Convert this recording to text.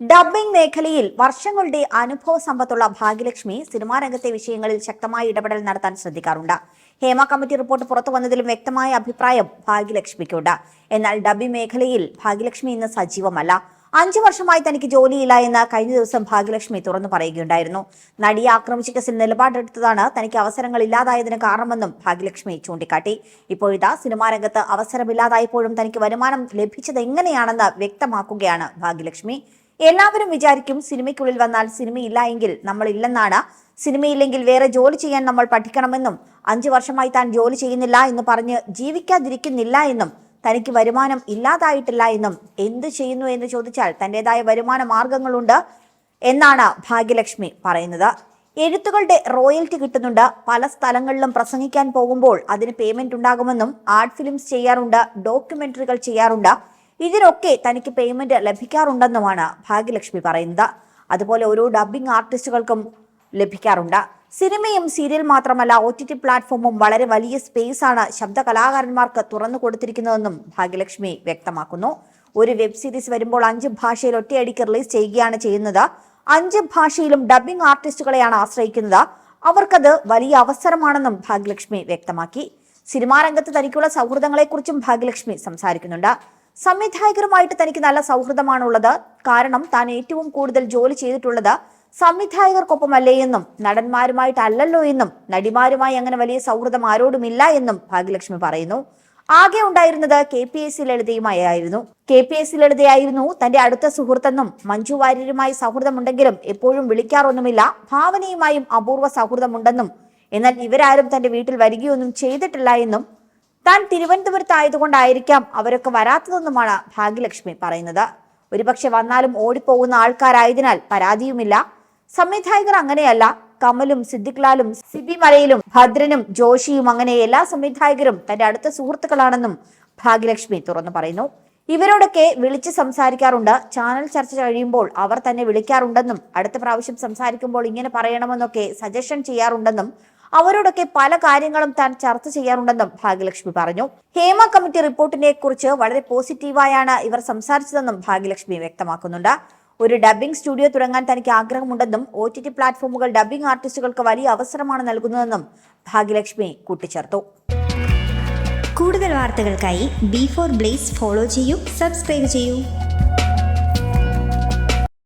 Dubbing മേഖലയിൽ വർഷങ്ങളുടെ അനുഭവ സമ്പത്തുള്ള ഭാഗ്യലക്ഷ്മി സിനിമാ രംഗത്തെ വിഷയങ്ങളിൽ ശക്തമായ ഇടപെടൽ നടത്താൻ ശ്രദ്ധിക്കാറുണ്ട്. ഹേമ കമ്മിറ്റി റിപ്പോർട്ട് പുറത്തു വന്നതിലും വ്യക്തമായ അഭിപ്രായം ഭാഗ്യലക്ഷ്മിക്കുണ്ട്. എന്നാൽ ഡബ്ബിംഗ് മേഖലയിൽ ഭാഗ്യലക്ഷ്മി ഇന്ന് സജീവമല്ല. അഞ്ചു വർഷമായി തനിക്ക് ജോലിയില്ല എന്ന് കഴിഞ്ഞ ദിവസം ഭാഗ്യലക്ഷ്മി തുറന്നു പറയുകയുണ്ടായിരുന്നു. നടിയെ ആക്രമിച്ച കേസിൽ നിലപാടെടുത്തതാണ് തനിക്ക് അവസരങ്ങൾ ഇല്ലാതായതിന് കാരണമെന്നും ഭാഗ്യലക്ഷ്മി ചൂണ്ടിക്കാട്ടി. ഇപ്പോഴിതാ സിനിമാ രംഗത്ത് അവസരമില്ലാതായപ്പോഴും തനിക്ക് വരുമാനം ലഭിച്ചത് എങ്ങനെയാണെന്ന് വ്യക്തമാക്കുകയാണ് ഭാഗ്യലക്ഷ്മി. എല്ലാവരും വിചാരിക്കും സിനിമയ്ക്കുള്ളിൽ വന്നാൽ സിനിമയില്ല എങ്കിൽ നമ്മൾ ഇല്ലെന്നാണ് സിനിമയില്ലെങ്കിൽ വേറെ ജോലി ചെയ്യാൻ നമ്മൾ പഠിക്കണമെന്നും അഞ്ചു വർഷമായി താൻ ജോലി ചെയ്യുന്നില്ല എന്ന് പറഞ്ഞ് ജീവിക്കാതിരിക്കുന്നില്ല എന്നും തനിക്ക് വരുമാനം ഇല്ലാതായിട്ടില്ല എന്നും എന്ത് ചെയ്യുന്നു എന്ന് ചോദിച്ചാൽ തന്റേതായ വരുമാന മാർഗങ്ങളുണ്ട് എന്നാണ് ഭാഗ്യലക്ഷ്മി പറയുന്നത്. എഴുത്തുകളുടെ റോയൽറ്റി കിട്ടുന്നുണ്ട്. പല സ്ഥലങ്ങളിലും പ്രസംഗിക്കാൻ പോകുമ്പോൾ അതിന് പേയ്മെന്റ് ഉണ്ടാകുമെന്നും ആർട്ട് ഫിലിംസ് ചെയ്യാറുണ്ട് ഡോക്യുമെന്ററികൾ ചെയ്യാറുണ്ട്. ഇതിനൊക്കെ തനിക്ക് പേയ്മെന്റ് ലഭിക്കാറുണ്ടെന്നുമാണ് ഭാഗ്യലക്ഷ്മി പറയുന്നത്. അതുപോലെ ഓരോ ഡബ്ബിംഗ് ആർട്ടിസ്റ്റുകൾക്കും ലഭിക്കാറുണ്ട്. സിനിമയും സീരിയൽ മാത്രമല്ല ഒ ടി ടി പ്ലാറ്റ്ഫോമും വളരെ വലിയ സ്പേസ് ആണ് ശബ്ദ കലാകാരന്മാർക്ക് തുറന്നു കൊടുത്തിരിക്കുന്നതെന്നും ഭാഗ്യലക്ഷ്മി വ്യക്തമാക്കുന്നു. ഒരു വെബ് സീരീസ് വരുമ്പോൾ അഞ്ച് ഭാഷയിൽ ഒറ്റയടിക്ക് റിലീസ് ചെയ്യുകയാണ് ചെയ്യുന്നത്. അഞ്ച് ഭാഷയിലും ഡബ്ബിംഗ് ആർട്ടിസ്റ്റുകളെയാണ് ആശ്രയിക്കുന്നത്. അവർക്കത് വലിയ അവസരമാണെന്നും ഭാഗ്യലക്ഷ്മി വ്യക്തമാക്കി. സിനിമാ രംഗത്ത് തനിക്കുള്ള സൗഹൃദങ്ങളെക്കുറിച്ചും ഭാഗ്യലക്ഷ്മി സംസാരിക്കുന്നുണ്ട്. സംവിധായകരുമായിട്ട് തനിക്ക് നല്ല സൗഹൃദമാണുള്ളത്. കാരണം താൻ ഏറ്റവും കൂടുതൽ ജോലി ചെയ്തിട്ടുള്ളത് സംവിധായകർക്കൊപ്പമല്ലേ എന്നും നടന്മാരുമായിട്ടല്ലല്ലോ എന്നും നടിമാരുമായി അങ്ങനെ വലിയ സൗഹൃദം ആരോടുമില്ല എന്നും ഭാഗ്യലക്ഷ്മി പറയുന്നു. ആകെ ഉണ്ടായിരുന്നത് കെ പി എസ് സി ലളിതയുമായിരുന്നു കെ പി എസ് സി ലളിതയായിരുന്നു തന്റെ അടുത്ത സുഹൃത്തെന്നും മഞ്ജു വാര്യരുമായി സൗഹൃദമുണ്ടെങ്കിലും എപ്പോഴും വിളിക്കാറൊന്നുമില്ല ഭാവനയുമായും അപൂർവ സൗഹൃദമുണ്ടെന്നും എന്നാൽ ഇവരാരും തന്റെ വീട്ടിൽ വരികയൊന്നും ചെയ്തിട്ടില്ല എന്നും താൻ തിരുവനന്തപുരത്തായതുകൊണ്ടായിരിക്കാം അവരൊക്കെ വരാത്തതെന്നുമാണ് ഭാഗ്യലക്ഷ്മി പറയുന്നത്. ഒരുപക്ഷെ വന്നാലും ഓടിപ്പോകുന്ന ആൾക്കാരായതിനാൽ പരാതിയുമില്ല. സംവിധായകർ അങ്ങനെയല്ല. കമലും സിദ്ദിഖ്ലാലും സിബി മലയിലും ഭദ്രനും ജോഷിയും അങ്ങനെ എല്ലാ സംവിധായകരും തന്റെ അടുത്ത സുഹൃത്തുക്കളാണെന്നും ഭാഗ്യലക്ഷ്മി തുറന്നു പറയുന്നു. ഇവരോടൊക്കെ വിളിച്ച് സംസാരിക്കാറുണ്ട്. ചാനൽ ചർച്ച കഴിയുമ്പോൾ അവർ തന്നെ വിളിക്കാറുണ്ടെന്നും അടുത്ത പ്രാവശ്യം സംസാരിക്കുമ്പോൾ ഇങ്ങനെ പറയണമെന്നൊക്കെ സജഷൻ ചെയ്യാറുണ്ടെന്നും അവരോടൊക്കെ പല കാര്യങ്ങളും താൻ ചർച്ച ചെയ്യാറുണ്ടെന്നും ഭാഗ്യലക്ഷ്മി പറഞ്ഞു. ഹേമ കമ്മിറ്റി റിപ്പോർട്ടിനെ കുറിച്ച് വളരെ പോസിറ്റീവായാണ് ഇവർ സംസാരിച്ചതെന്നും ഭാഗ്യലക്ഷ്മി വ്യക്തമാക്കുന്നുണ്ട്. ഒരു ഡബ്ബിംഗ് സ്റ്റുഡിയോ തുടങ്ങാൻ തനിക്ക് ആഗ്രഹമുണ്ടെന്നും ഒ ടി ടി പ്ലാറ്റ്ഫോമുകൾ ഡബ്ബിംഗ് ആർട്ടിസ്റ്റുകൾക്ക് വലിയ അവസരമാണ് നൽകുന്നതെന്നും ഭാഗ്യലക്ഷ്മി കൂട്ടിച്ചേർത്തു. കൂടുതൽ വാർത്തകൾക്കായി ബി ഫോർ ബ്ലേസ് ഫോളോ ചെയ്യൂ സബ്സ്ക്രൈബ് ചെയ്യൂ.